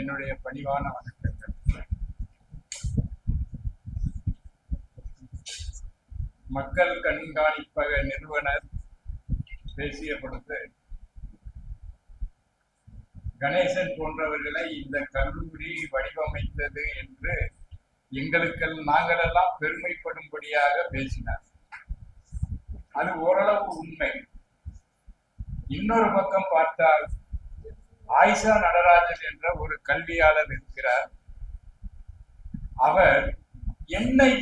என்னுடைய பணிவான வணக்கங்கள். மக்கள் கண்காணிப்பக நிறுவனர் பேசிய பொழுது கணேசன் போன்றவர்களை இந்த கல்லூரி வடிவமைத்தது என்று எங்களுக்கு நாங்களெல்லாம் பெருமைப்படும்படியாக பேசினார். அது ஓரளவு உண்மை. இன்னொரு பக்கம் பார்த்தால் ஆயிஷா நடராஜன் என்ற ஒரு கல்வியாளர் இருக்கிறார். அவர் என்னை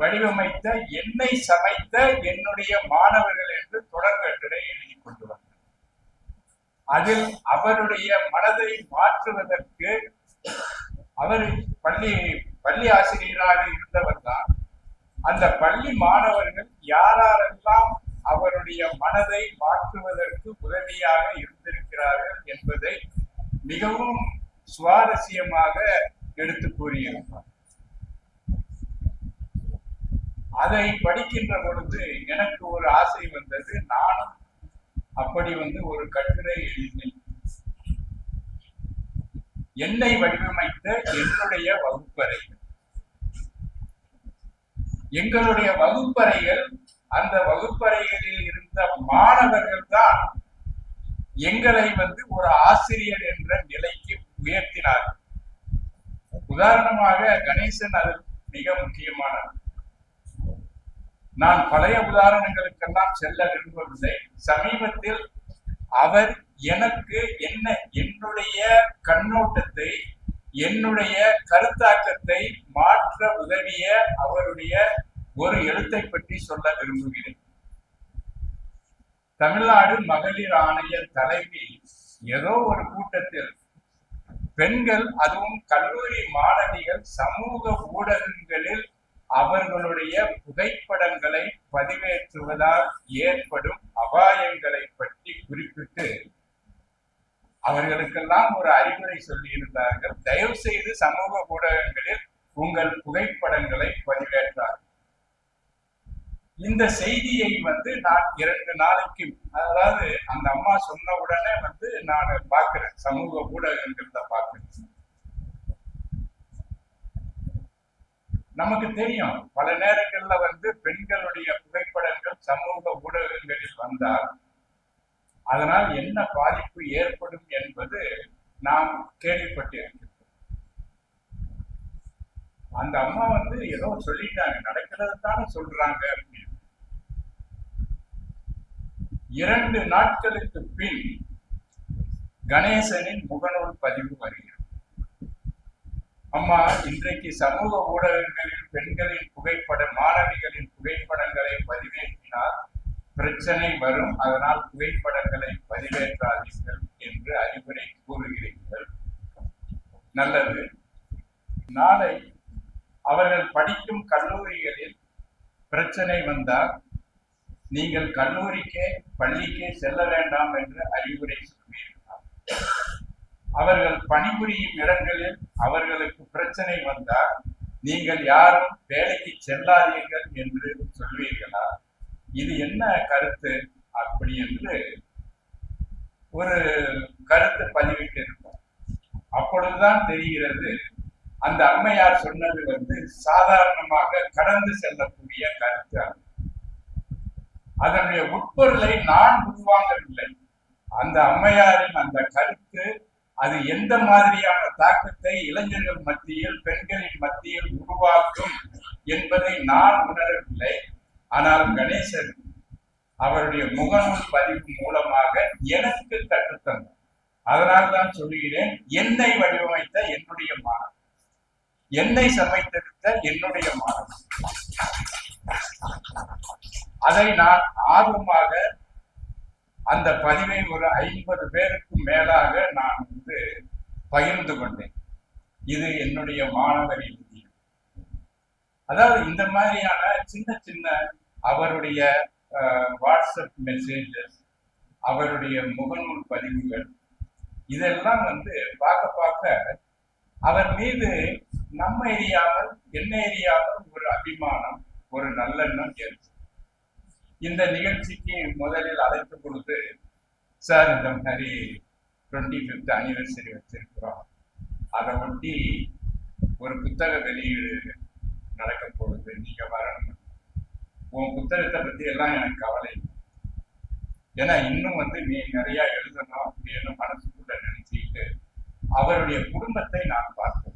வடிவமைத்த என்னை சமைத்த என்னுடைய மாணவர்கள் என்று தொடர்கட்டுரை எழுதி கொண்டு வந்தார். அதில் அவருடைய மனதை மாற்றுவதற்கு அவர் பள்ளி பள்ளி ஆசிரியராக இருந்தவர் தான். அந்த பள்ளி மாணவர்கள் யாரெல்லாம் அவருடைய மனதை மாற்றுவதற்கு உதவியாக இருந்திருக்கிறார்கள் மிகவும் சுவாரஸ்யமாக எடுத்து கூறியிருப்பார். அதை படிக்கின்ற பொழுது எனக்கு ஒரு ஆசை வந்தது நானும் அப்படி வந்து ஒரு கட்டுரை எழுதினேன். என்னை வடிவமைத்த என்னுடைய வகுப்பறைகள். எங்களுடைய வகுப்பறைகள் அந்த வகுப்பறைகளில் இருந்த மாணவர்கள் தான் எங்களை வந்து ஒரு ஆசிரியர் என்ற நிலைக்கு உயர்த்தினார். உதாரணமாக கணேசன் அது மிக முக்கியமானது. நான் பழைய உதாரணங்களுக்கெல்லாம் செல்ல விரும்பவில்லை. சமீபத்தில் அவர் எனக்கு என்ன என்னுடைய கண்ணோட்டத்தை என்னுடைய கருத்தாக்கத்தை மாற்ற உதவிய அவருடைய ஒரு எழுத்தை பற்றி சொல்ல விரும்புகிறேன். தமிழ்நாடு மகளிர் ஆணைய தலைவி ஏதோ ஒரு கூட்டத்தில் பெண்கள் அதுவும் கல்லூரி மாணவிகள் சமூக ஊடகங்களில் அவர்களுடைய புகைப்படங்களை பதிவேற்றுவதால் ஏற்படும் அபாயங்களை பற்றி குறிப்பிட்டு அவர்களுக்கெல்லாம் ஒரு அறிவுரை சொல்லியிருந்தார்கள். தயவு செய்து சமூக ஊடகங்களில் உங்கள் புகைப்படங்களை பதிவேற்ற இந்த செய்தியை வந்து நான் இரண்டு நாளைக்கு அதாவது அந்த அம்மா சொன்ன உடனே வந்து நான் பார்க்கிறேன். சமூக ஊடகங்கள்ல பார்க்கிறேன். நமக்கு தெரியும் பல நேரங்கள்ல வந்து பெண்களுடைய புகைப்படங்கள் சமூக ஊடகங்களில் வந்தால் அதனால் என்ன பாதிப்பு ஏற்படும் என்பது நாம் கேள்விப்பட்டிருக்கிறோம். அந்த அம்மா வந்து ஏதோ சொல்லிட்டாங்க நடக்கிறது தானே சொல்றாங்க அப்படின்னு இரண்டு நாட்களுக்கு பின் கணேசனின் முகநூல் பதிவு வருகிறது. அம்மா இன்றைக்கு சமூக ஊடகங்களில் பெண்களின் புகைப்பட மாணவிகளின் புகைப்படங்களை பதிவேற்றினால் பிரச்சனை வரும். அதனால் புகைப்படங்களை பதிவேற்றாதீர்கள் என்று அறிவுரை கூறுகிறீர்கள். நல்லது. நாளை அவர்கள் படிக்கும் கல்லூரிகளில் பிரச்சனை வந்தால் நீங்கள் கல்லூரிக்கே பள்ளிக்கு செல்ல வேண்டாம் என்று அறிவுரை சொல்லியிருந்தார் அவர்கள் பணிபுரியும் இடங்களில் அவர்களுக்கு பிரச்சனை வந்தால் நீங்கள் யாரும் வேலைக்கு செல்லாதீர்கள் என்று சொல்வீர்களா? இது என்ன கருத்து? அப்படி என்று ஒரு கருத்து பதிவிட்டிருக்கும் அப்பொழுதுதான் தெரிகிறது அந்த அம்மையார் சொன்னது வந்து சாதாரணமாக கடந்து செல்லக்கூடிய கருத்து அல்ல அதனுடைய உட்பொருளை நான் உருவாங்கவில்லை அந்த அம்மையாரின் அந்த கருத்து அது எந்த மாதிரியான தாக்கத்தை இளைஞர்கள் மத்தியில் பெண்களின் மத்தியில் உருவாக்கும் என்பதை நான் உணரவில்லை. ஆனால் கணேசன் அவருடைய முகநூல் பதிவு மூலமாக எனக்கு கற்றுத்தந்தார் அதனால் தான் சொல்லுகிறேன் என்னை வடிவமைத்த என்னுடைய மாணவன் என்னை சமைத்தெடுத்த என்னுடைய மாணவன் அதை நான் ஆர்வமாக அந்த பதிவை ஒரு ஐம்பது பேருக்கும் மேலாக நான் வந்து பகிர்ந்து கொண்டேன். இது என்னுடைய மாணவரின் விதி அதாவது இந்த மாதிரியான சின்ன சின்ன அவருடைய வாட்ஸ்அப் மெசேஜஸ் அவருடைய முகநூல் பதிவுகள் இதெல்லாம் வந்து பார்க்க பார்க்க அவர் மீது நம்ம எரியாமல் என்ன எரியாமல் ஒரு அபிமானம் ஒரு நல்லெண்ணம் ஏற்படும். இந்த நிகழ்ச்சிக்கு முதலில் அழைத்து கொடுத்து சார் இந்த மாதிரி டுவெண்ட்டி ஃபிஃப்த் அனிவர்சரி வச்சிருக்கிறோம். அதை ஒட்டி ஒரு புத்தக வெளியீடு நடக்க போகுது. நீங்க வரணும். உன் புத்தகத்தை பத்தி எல்லாம் எனக்கு கவலை இல்லை. ஏன்னா இன்னும் வந்து நீ நிறைய எழுதணும் அப்படின்னு மனசுக்குள்ள நினைச்சுக்கிட்டு அவருடைய குடும்பத்தை நான் பார்த்தேன்.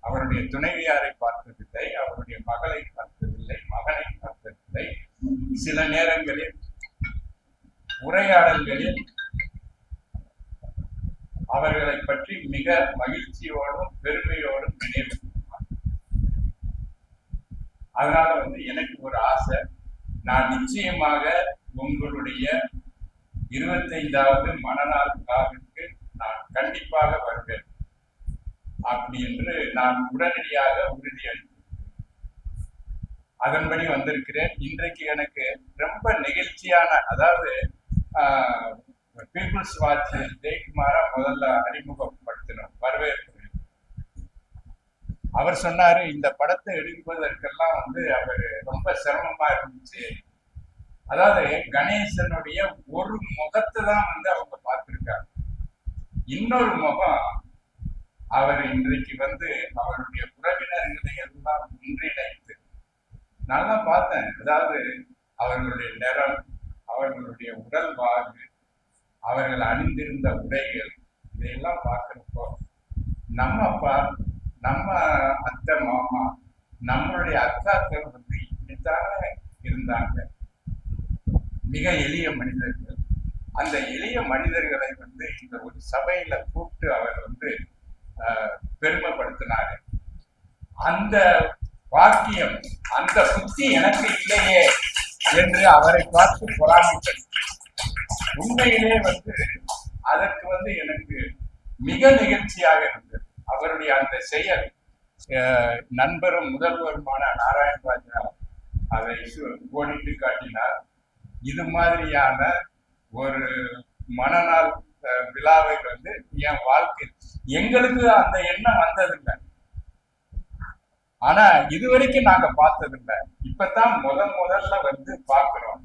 அவருடைய துணைவியாரை பார்த்ததில்லை அவருடைய மகளை பார்த்ததில்லை மகனை பார்த்ததில்லை. சில நேரங்களில் உரையாடல்களில் அவர்களை பற்றி மிக மகிழ்ச்சியோடும் பெருமையோடும் நினைவு அதனால வந்து எனக்கு ஒரு ஆசை. நான் நிச்சயமாக உங்களுடைய இருபத்தைந்தாவது மனநாள் விழாவிற்கு நான் கண்டிப்பாக வருவேன். அப்படி என்று நான் உடனடியாக உறுதியளித்தேன் அதன்படி வந்திருக்கிறேன். இன்றைக்கு எனக்கு ரொம்ப நெகிழ்ச்சியான அதாவது பீப்புள்ஸ் வாட்ச் ஜெயக்குமாரா முதல்ல அறிமுகப்படுத்தினோம் வரவேற்பு அவர் சொன்னாரு இந்த படத்தை எடுப்பதற்கெல்லாம் வந்து அவர் ரொம்ப சிரமமா இருந்துச்சு. அதாவது கணேசனுடைய ஒரு முகத்தை தான் வந்து அவங்க பார்த்திருக்காங்க. இன்னொரு முகம் அவர் இன்றைக்கு வந்து அவருடைய உறவினர்களை எல்லாம் நான் நல்லா பார்த்தேன். அதாவது அவர்களுடைய நிறம் அவர்களுடைய உடல் வாழ்வு அவர்கள் அணிந்திருந்த உடைகள் இதையெல்லாம் பார்க்கிறப்போ நம்ம அப்பா நம்ம அத்தை மாமா நம்மளுடைய அக்காக்கள் வந்து இப்படித்தானே இருந்தாங்க. மிக எளிய மனிதர்கள். அந்த எளிய மனிதர்களை வந்து இந்த ஒரு சபையில கூப்பிட்டு அவர் வந்து பெருமைப்படுத்தினாரு. அந்த வாக்கியம். அந்த புத்தி எனக்கு இல்லையே என்று அவரை பார்த்து பொறாமைப்பட்டு உண்மையிலே வந்து அதற்கு வந்து எனக்கு மிக நிகழ்ச்சியாக இருந்தது. அவருடைய அந்த செயல் அஹ், நண்பரும் முதல்வருமான நாராயணராஜா அதை கோடிட்டு காட்டினார். இது மாதிரியான ஒரு மனநாள் விழாவை வந்து என் வாழ்க்கை எங்களுக்கு அந்த எண்ணம் வந்ததில்லை. ஆனா இதுவரைக்கும் நாங்க பார்த்ததில்லை. இப்பதான் முதன் முதல்ல வந்து பார்க்கிறோம்.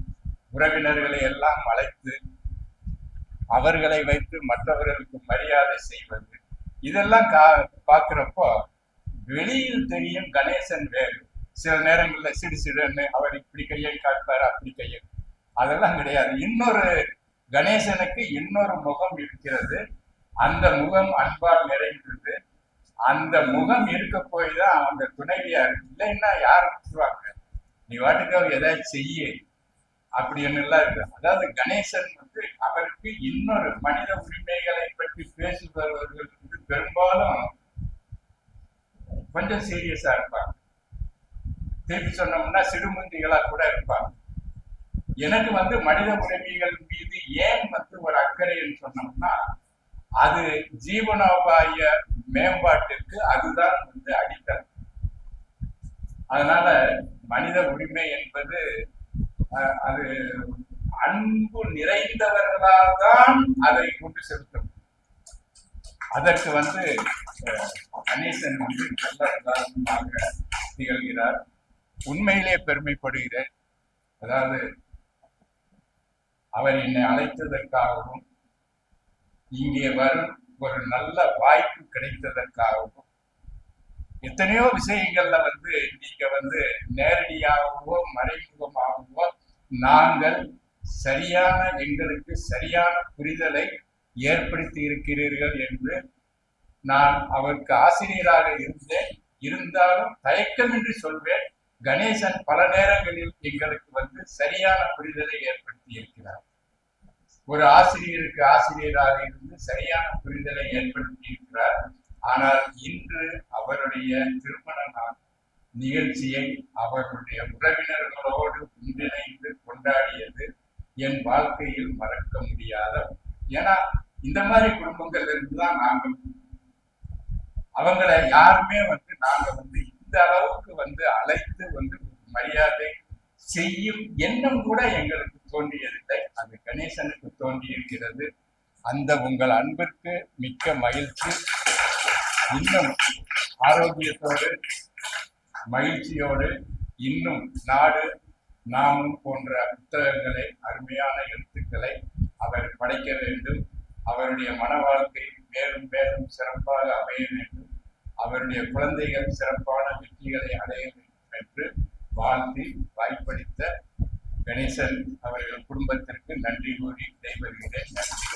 உறவினர்களை எல்லாம் அழைத்து அவர்களை வைத்து மற்றவர்களுக்கு மரியாதை செய்வது. இதெல்லாம் கா பார்க்கிறப்போ வெளியில் தெரியும் கணேசன் வேறு. சில நேரங்கள்ல சிடு சிடுன்னு அவர் இப்படி கையை காட்பார் அப்படி கையை. அதெல்லாம் கிடையாது. இன்னொரு கணேசனுக்கு இன்னொரு முகம் இருக்கிறது. அந்த முகம் அன்பால் நிறைந்தது அந்த முகம் இருக்க போய் தான் அந்த துணைவியா இருக்கு. இல்லைன்னா யார் விட்டுருவாங்க நீ வாட்டுக்காக ஏதாவது செய்ய. அப்படின்னு எல்லாம் இருக்கு அதாவது கணேசன் வந்து அவருக்கு இன்னொரு மனித உரிமைகளை பற்றி பேசுபவர்கள் வந்து பெரும்பாலும் கொஞ்சம் சீரியஸா இருப்பாங்க. திருப்பி சொன்னோம்னா சிறுமுந்திகளா கூட இருப்பாங்க. எனக்கு வந்து மனித உரிமைகள் மீது ஏன் வந்து ஒரு அக்கறைன்னு சொன்னோம்னா அது ஜீவனோபாய மேம்பாட்டிற்கு அதுதான் வந்து அடித்தளம். அதனால மனித உரிமை என்பது அஹ், அது அன்பு நிறைந்தவர்களால் தான் அதை கொண்டு செலுத்தும் அதற்கு வந்து கணேசன் வந்து நல்ல உதாரணமாக திகழ்கிறார். உண்மையிலே பெருமைப்படுகிறேன். அதாவது அவர் என்னை அழைத்ததற்காகவும் இங்கே வரும் ஒரு நல்ல வாய்ப்பு கிடைத்ததற்காகவும் எத்தனையோ விஷயங்கள்ல வந்து நீங்க வந்து நேரடியாகவோ மறைமுகமாகவோ நாங்கள் சரியான எங்களுக்கு சரியான புரிதலை ஏற்படுத்தி இருக்கிறீர்கள் என்று நான் அவருக்கு ஆசிரியராக இருந்தேன். இருந்தாலும் தயக்கமின்றி சொல்வேன் கணேசன் பல நேரங்களில் எங்களுக்கு வந்து சரியான புரிதலை ஏற்படுத்தி இருக்கிறார். ஒரு ஆசிரியருக்கு ஆசிரியராக இருந்து சரியான புரிதலை ஏற்படுத்தி இருக்கிறார் ஆனால் இன்று அவருடைய திருமண நாள். நிகழ்ச்சியை அவருடைய உறவினர்களோடு ஒன்றிணைந்து கொண்டாடியது என் வாழ்க்கையில் மறக்க முடியாத ஏன்னா இந்த மாதிரி குடும்பங்கள் இருந்து தான் நாங்கள் அவங்களை யாருமே வந்து நாங்க வந்து இந்த அளவு வந்து அழைத்து வந்து மரியாதை செய்யும் எண்ணம் கூட எங்களுக்கு தோன்றியதில்லை. அது கணேசனுக்கு தோன்றியிருக்கிறது. அந்த உங்கள் அன்பிற்கு மிக்க மகிழ்ச்சி. இன்னும் ஆரோக்கியத்தோடு மகிழ்ச்சியோடு இன்னும் நாடு நாமும் போன்ற புத்தகங்களை அருமையான எழுத்துக்களை அவர் படைக்க வேண்டும். அவருடைய மன வாழ்க்கை மேலும் மேலும் சிறப்பாக அமைய வேண்டும். அவருடைய குழந்தைகள் சிறப்பான வெற்றிகளை அடைய வேண்டும். வாழ்த்தி வாய்ப்பளித்த கணேசன் அவர்கள் குடும்பத்திற்கு நன்றி கூறி விடைபெறுகிறேன். நன்றி.